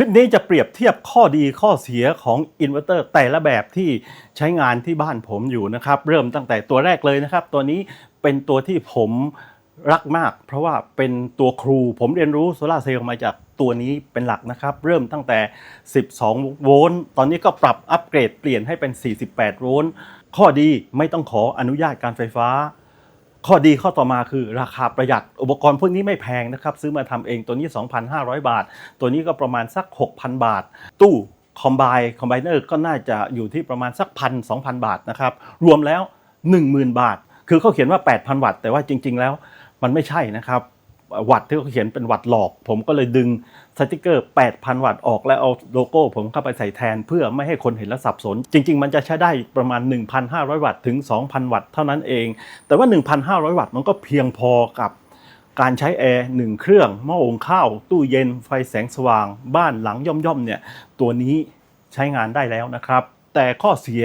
คลิปนี้จะเปรียบเทียบข้อดีข้อเสียของอินเวอร์เตอร์แต่ละแบบที่ใช้งานที่บ้านผมอยู่นะครับ เริ่มตั้งแต่ตัวแรกเลยนะครับ ตัวนี้เป็นตัวที่ผมรักมาก เพราะว่าเป็นตัวครูผมเรียนรู้โซลาเซลล์มาจากตัวนี้เป็นหลักนะครับ เริ่มตั้งแต่ 12 โวลต์ตอนนี้ก็ปรับอัปเกรดเปลี่ยนให้เป็น 48 โวลต์ข้อดีไม่ต้องขออนุญาตการไฟฟ้า ข้อดีข้อต่อมาคือราคาประหยัดอุปกรณ์พวกนี้ไม่แพงนะครับ ซื้อมาทำเองตัวนี้ 2,500 บาท ตัวนี้ก็ประมาณสัก 6,000 บาท ตู้คอมไบคอมไบเนอร์ก็น่าจะอยู่ที่ประมาณสักพันสองพันบาทนะครับ รวมแล้ว 10,000 บาท คือเขาเขียนว่า 8,000 วัตต์แต่ว่าจริง ๆ แล้วมันไม่ใช่นะครับ วัตที่เขาเขียนเป็นวัตหลอก ผมก็เลยดึงสติกเกอร์ 8,000 วัตออกแล้วเอาโลโก้ ผมเข้าไปใส่แทน เพื่อไม่ให้คนเห็นและสับสน จริง ๆ มันจะใช้ได้ประมาณ 1,500 วัตถึง 2,000 วัตเท่านั้นเอง แต่ว่า 1,500 วัตมันก็เพียงพอกับการใช้แอร์หนึ่งเครื่องหม้อหุงข้าว ตู้เย็นไฟแสงสว่าง บ้านหลังย่อมๆเนี่ยตัวนี้ใช้งานได้แล้วนะครับ แต่ข้อเสีย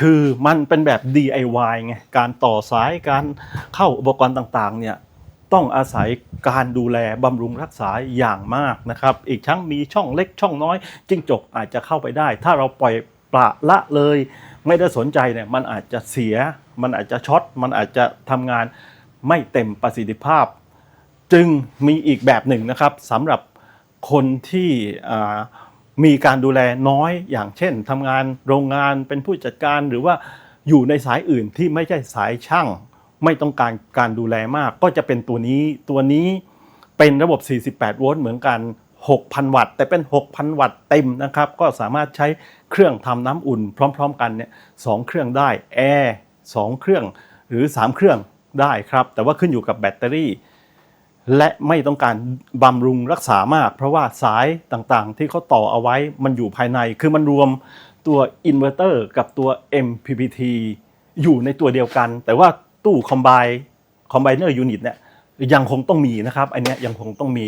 คือมันเป็นแบบ DIY ไงการต่อสายการเข้าอุปกรณ์ต่างๆเนี่ย ต้องอาศัยการดูแลบำรุงรักษาอย่างมากนะครับ อีกทั้งมีช่องเล็กช่องน้อยจิ้งจกอาจจะเข้าไปได้ ถ้าเราปล่อยปละละเลย ไม่ได้สนใจเนี่ยมันอาจจะเสีย มันอาจจะช็อตมันอาจจะทำงานไม่เต็มประสิทธิภาพ จึงมีอีกแบบหนึ่งนะครับสำหรับคนที่มีการดูแลน้อยอย่างเช่นทำงานโรงงานเป็นผู้จัดการหรือว่าอยู่ในสายอื่นที่ไม่ใช่สายช่าง ไม่ต้องการการดูแลมาก ก็จะเป็นตัวนี้ตัวนี้เป็นระบบ 48 โวลต์เหมือนกัน 6,000 วัตต์ แต่เป็น 6,000 วัตต์เต็มนะครับ ก็สามารถใช้เครื่องทำน้ำอุ่นพร้อม ๆ กันเนี่ยสองเครื่องได้แอร์สองเครื่องหรือ 3 เครื่องได้ครับ แต่ว่าขึ้นอยู่กับแบตเตอรี่ และไม่ต้องการบำรุงรักษามาก เพราะว่าสายต่างๆ ที่เขาต่อเอาไว้มันอยู่ภายใน คือมันรวมตัวอินเวอร์เตอร์กับตัว MPPT อยู่ในตัวเดียวกัน แต่ว่า ตู้คอมไบคอมไบเนอร์ยูนิตเนี่ยยังคงต้องมีนะครับอันนี้ยังคงต้องมี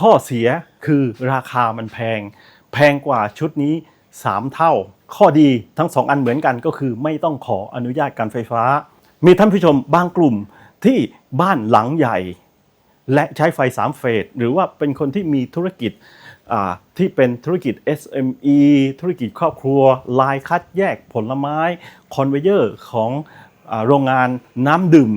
ข้อเสียคือราคามันแพง แพงกว่าชุดนี้ 3 เท่า ข้อดีทั้ง 2 อันเหมือนกันก็คือไม่ต้องขออนุญาตการไฟฟ้า มีท่านผู้ชมบางกลุ่มที่บ้านหลังใหญ่ และใช้ไฟ 3 เฟส หรือว่าเป็นคนที่มีธุรกิจที่เป็นธุรกิจ SME ธุรกิจครอบครัว ลายคัดแยกผลไม้ คอนเวเยอร์ของ โรงงานน้ำดื่ม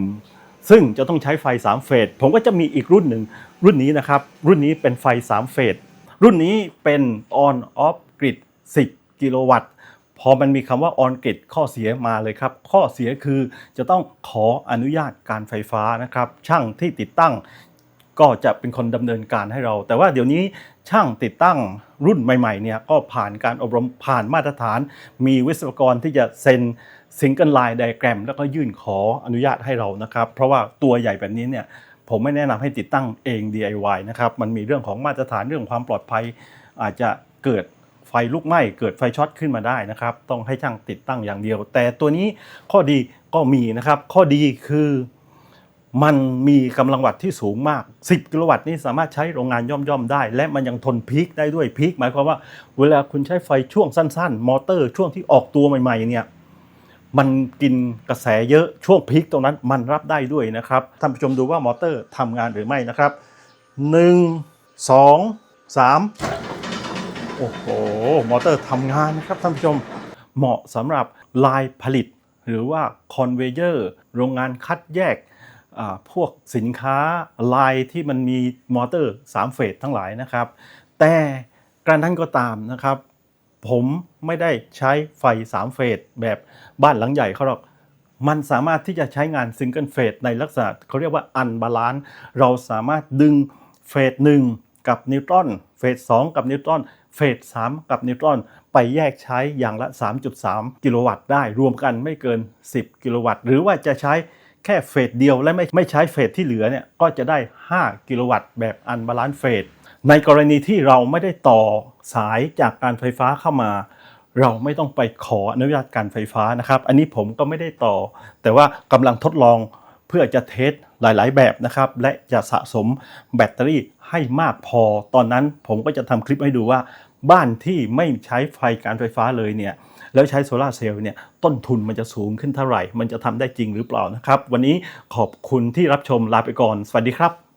ซึ่งจะต้องใช้ไฟ 3 เฟส ผมก็จะมีอีกรุ่นหนึ่งรุ่นนี้นะครับ รุ่นนี้เป็นไฟ 3 เฟส รุ่นนี้เป็น on off grid 10 กิโลวัตต์ พอมันมีคำว่า on grid ข้อเสียมาเลยครับ ข้อเสียคือจะต้องขออนุญาตการไฟฟ้านะครับ ช่างที่ติดตั้งก็จะเป็นคนดำเนินการให้เรา แต่ว่าเดี๋ยวนี้ช่างติดตั้งรุ่นใหม่ๆเนี่ยก็ผ่านการอบรมผ่านมาตรฐาน มีวิศวกรที่จะเซ็น ซิงเกิลไลน์ไดแกรมแล้วก็ยื่นขออนุญาตให้เรานะครับ เพราะว่าตัวใหญ่แบบนี้เนี่ยผมไม่แนะนำให้ติดตั้งเอง DIY นะครับมันมีเรื่องของมาตรฐานเรื่องความปลอดภัย อาจจะเกิดไฟลุกไหม้เกิดไฟช็อตขึ้นมาได้นะครับ ต้องให้ช่างติดตั้งอย่างเดียว แต่ตัวนี้ข้อดีก็มีนะครับ ข้อดีคือมันมีกำลังวัตต์ที่สูงมาก 10 กิโลวัตต์นี่สามารถใช้โรงงานย่อมๆได้ และมันยังทนพีคได้ด้วยพีคหมายความว่า เวลาคุณใช้ไฟช่วงสั้น ๆ มอเตอร์ช่วงที่ออกตัวใหม่ๆเนี่ย มันกินกระแสเยอะช่วงพีคตรงนั้นมันรับได้ด้วยนะครับท่านผู้ชมดูว่ามอเตอร์ทำงานหรือไม่นะครับ 1 2 3 โอ้โห มอเตอร์ทำงานนะครับท่านผู้ชมเหมาะสำหรับลายผลิต หรือว่าคอนเวเยอร์โรงงานคัดแยกพวกสินค้าลายที่มันมีมอเตอร์3เฟสทั้งหลายนะครับ แต่การะนั้นก็ตามนะครับ ผมไม่ได้ใช้ไฟ 3 เฟสแบบบ้านหลังใหญ่เขาหรอก มันสามารถที่จะใช้งานซิงเกิลเฟสในลักษณะเขาเรียกว่าอันบาลานซ์เราสามารถดึงเฟสหนึ่งกับนิวตรอนเฟสสองกับนิวตรอนเฟสสามกับนิวตรอนไปแยกใช้อย่างละ 3.3 กิโลวัตต์ได้ รวมกันไม่เกิน 10 กิโลวัตต์ หรือว่าจะใช้แค่เฟสเดียวและไม่ไม่ใช้เฟสที่เหลือเนี่ยก็จะได้ 5 กิโลวัตต์แบบอันบาลานซ์เฟส ในกรณีที่เราไม่ได้ต่อสายจากการไฟฟ้าเข้ามา เราไม่ต้องไปขออนุญาตการไฟฟ้านะครับ อันนี้ผมก็ไม่ได้ต่อ แต่ว่ากำลังทดลองเพื่อจะเทสหลาย ๆ แบบนะครับ และจะสะสมแบตเตอรี่ให้มากพอ ตอนนั้นผมก็จะทำคลิปให้ดูว่า บ้านที่ไม่ใช้ไฟการไฟฟ้าเลยเนี่ยแล้วใช้โซลาเซลล์เนี่ยต้นทุนมันจะสูงขึ้นเท่าไหร่ มันจะทำได้จริงหรือเปล่านะครับ วันนี้ขอบคุณที่รับชมลาไปก่อน สวัสดีครับ